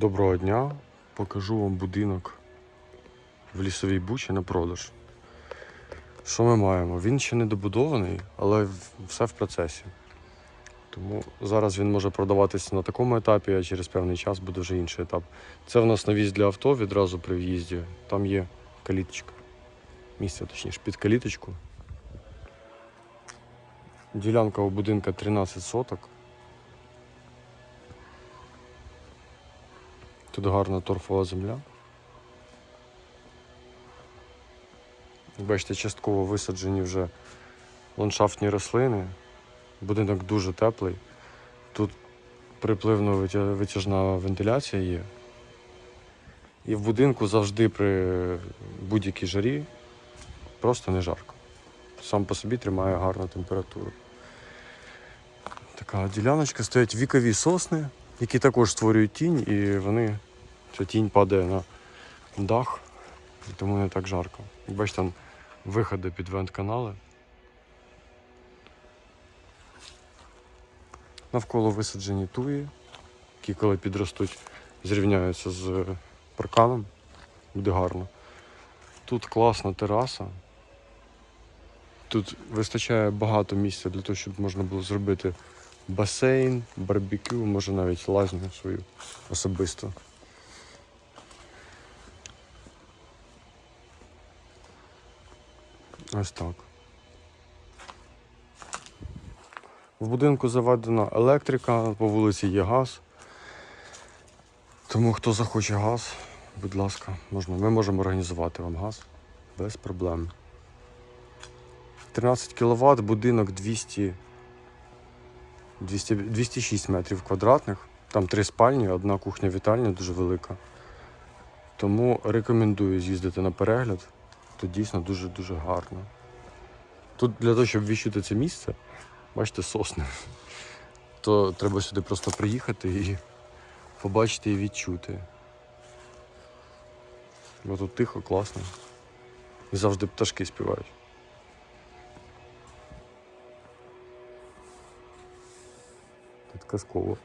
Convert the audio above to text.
Доброго дня. Покажу вам будинок в лісовій бучі на продаж. Що ми маємо? Він ще не добудований, але все в процесі. Тому зараз він може продаватися на такому етапі, а через певний час буде вже інший етап. Це в нас на в'їзд для авто відразу при в'їзді. Там є каліточка. Місце, точніше, під каліточку. Ділянка у будинка 13 соток. Тут гарна торфова земля. Бачите, частково висаджені вже ландшафтні рослини. Будинок дуже теплий. Тут припливно витяжна вентиляція є. І в будинку завжди при будь-якій жарі просто не жарко. Сам по собі тримає гарну температуру. Така діляночка стоять вікові сосни, які також створюють тінь, і вони, ця тінь падає на дах, і тому не так жарко. Як бачите, там виходи під вент-канали. Навколо висаджені туї, які коли підростуть, зрівняються з парканом. Буде гарно. Тут класна тераса. Тут вистачає багато місця для того, щоб можна було зробити басейн, барбекю, може навіть лазню свою особисту. Ось так. В будинку заведена електрика, по вулиці є газ. Тому хто захоче газ, будь ласка, можна. Ми можемо організувати вам газ без проблем. 13 кВт, будинок 200, 200, 206 метрів квадратних. Там три спальні, одна кухня вітальня дуже велика. Тому рекомендую з'їздити на перегляд. Тут дійсно дуже-дуже гарно. Тут для того, щоб відчути це місце, бачите, сосни, то треба сюди просто приїхати і побачити і відчути. Бо тут тихо, класно. І завжди пташки співають. Тут казково.